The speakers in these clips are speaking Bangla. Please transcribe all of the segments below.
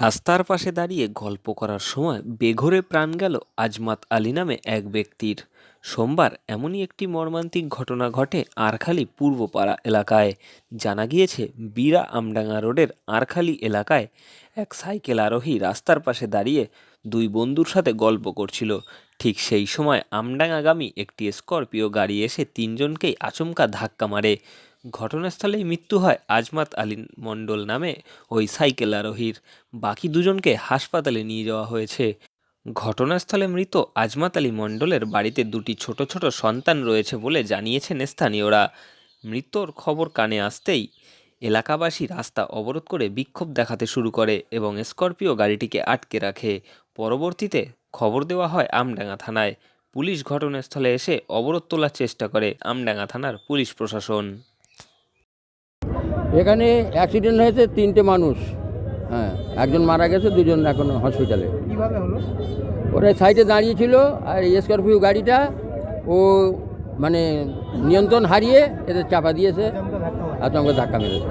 রাস্তার পাশে দাঁড়িয়ে গল্প করার সময় বেঘোরে প্রাণ গেল আজমাত আলী নামে এক ব্যক্তির। সোমবার এমনই একটি মর্মান্তিক ঘটনা ঘটে আরখালি পূর্বপাড়া এলাকায়। জানা গিয়েছে, বীরা আমডাঙ্গা রোডের আরখালি এলাকায় এক সাইকেল আরোহী রাস্তার পাশে দাঁড়িয়ে দুই বন্ধুর সাথে গল্প করছিল। ঠিক সেই সময় আমডাঙ্গাগামী একটি স্করপিও গাড়ি এসে তিনজনকেই আচমকা ধাক্কা মারে। ঘটনাস্থলেই মৃত্যু হয় আজমাত আলী মণ্ডল নামে ওই সাইকেল আরোহীর। বাকি দুজনকে হাসপাতালে নিয়ে যাওয়া হয়েছে। ঘটনাস্থলে মৃত আজমাত আলী মণ্ডলের বাড়িতে দুটি ছোট ছোট সন্তান রয়েছে বলে জানিয়েছেন স্থানীয়রা। মৃত্যুর খবর কানে আসতেই এলাকাবাসী রাস্তা অবরোধ করে বিক্ষোভ দেখাতে শুরু করে এবং স্করপিও গাড়িটিকে আটকে রাখে। পরবর্তীতে খবর দেওয়া হয় আমডাঙ্গা থানায়। পুলিশ ঘটনাস্থলে এসে অবরোধ তোলার চেষ্টা করে আমডাঙ্গা থানার পুলিশ প্রশাসন। এখানে অ্যাক্সিডেন্ট হয়েছে তিনটে মানুষ। হ্যাঁ একজন মারা গেছে দুজন এখন হসপিটালে কীভাবে হলো? ওরা সাইডে দাঁড়িয়েছিল আর স্করপিও গাড়িটা ও মানে নিয়ন্ত্রণ হারিয়ে এদের চাপা দিয়েছে আচমকা ধাক্কা ধাক্কা মেরেছে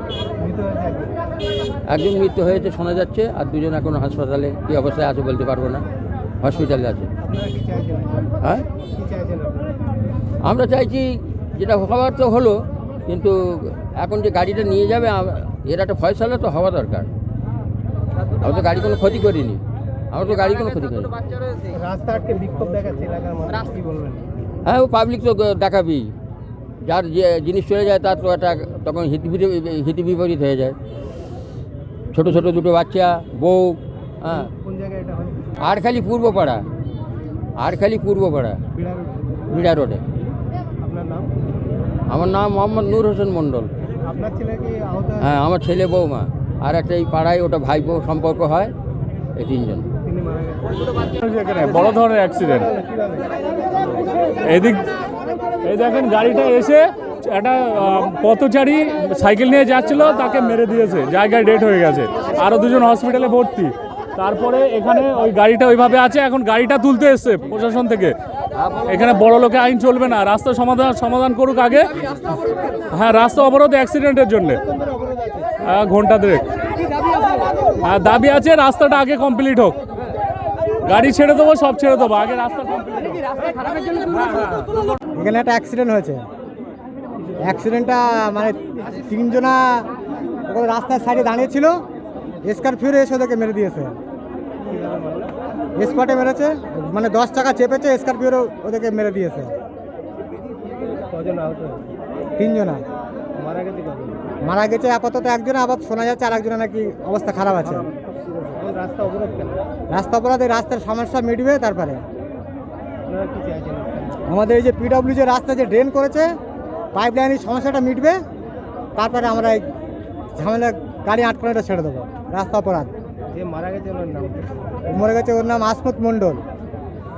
একজন। মৃত্যু হয়েছে শোনা যাচ্ছে আর দুজন এখন হাসপাতালে কী অবস্থায় আছে বলতে পারব না। হসপিটালে আছে। হ্যাঁ? আমরা চাইছি যেটা হওয়ার তো হলো কিন্তু এখন যে গাড়িটা নিয়ে যাবে এর একটা ফয়সালা তো হওয়া দরকার। আমরা তো গাড়ি কোনো ক্ষতি করিনি। আমরা তো গাড়ি কোনো ক্ষতি করিনি। হ্যাঁ ও পাবলিক তো দেখাবি যার যে জিনিস চলে যায় তার তো একটা তখন হিতি হিতি বিপরীত হয়ে যায়। ছোট ছোট দুটো বাচ্চা বউ হ্যাঁ। আর খালি পূর্বপাড়া আর খালি পূর্বপাড়া। বিড়া রোডে। আমার নাম মোহাম্মদ নূর হোসেন মণ্ডল। হ্যাঁ আমার ছেলে বৌমা। আর একটা এই পাড়ায় ওটা ভাইপো সম্পর্ক হয় এই তিনজন। বড় ধরনের অ্যাক্সিডেন্ট এদিক এই দেখেন গাড়িটা এসে একটা পথচারী সাইকেল নিয়ে যাচ্ছিল তাকে মেরে দিয়েছে। জায়গায় ডেট হয়ে গেছে। আরও দুজন হসপিটালে ভর্তি। তারপরে এখানে ওই গাড়িটা ওইভাবে আছে এখন গাড়িটা তুলতে এসছে প্রশাসন থেকে। এখানে বড় লোকে আইন চলবে না। রাস্তা সমাধান সমাধান করুক আগে। হ্যাঁ রাস্তা অবরোধ অ্যাক্সিডেন্টের জন্যে। হ্যাঁ, ঘণ্টা দেড়েক হ্যাঁ দাবি আছে রাস্তাটা আগে কমপ্লিট হোক। গাড়ি ছেড়ে দেবো সব ছেড়ে দেবো। আগে রাস্তা এখানে একটা অ্যাক্সিডেন্ট হয়েছে। অ্যাক্সিডেন্টটা মানে তিনজনা রাস্তার সাইডে দাঁড়িয়েছিল স্করপিও এসে ওদেরকে মেরে দিয়েছে। স্পটে মেরেছে মানে দশ টাকা চেপেছে স্করপিও ওদেরকে মেরে দিয়েছে। তিনজনা। মারা গেছে মারা গেছে আপাতত একজন আবার শোনা যাচ্ছে আর একজনের নাকি অবস্থা খারাপ আছে। রাস্তা অবরোধ এই রাস্তার সমস্যা মিটবে তারপরে। আমাদের এই যে পিডব্লিউ যে রাস্তা যে ড্রেন করেছে পাইপ লাইনের সমস্যাটা মিটবে তারপরে আমরা এই ঝামেলা গাড়ি আটকানোটা ছেড়ে দেবো রাস্তা অপরাধ। যে মারা গেছে ওনার নাম? মরে গেছে ওর নাম আসমত মণ্ডল।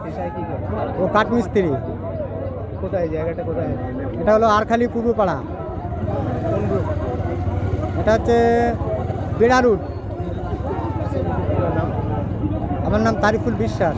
পেশায় কি করে? ও কাঠমিস্ত্রি। কোথায়? জায়গাটা কোথায়? এটা হলো আরখালি পূর্বপাড়া। কোন গ্রুপ? এটা হচ্ছে বেড়া রুট আমার নাম তারিফুল বিশ্বাস।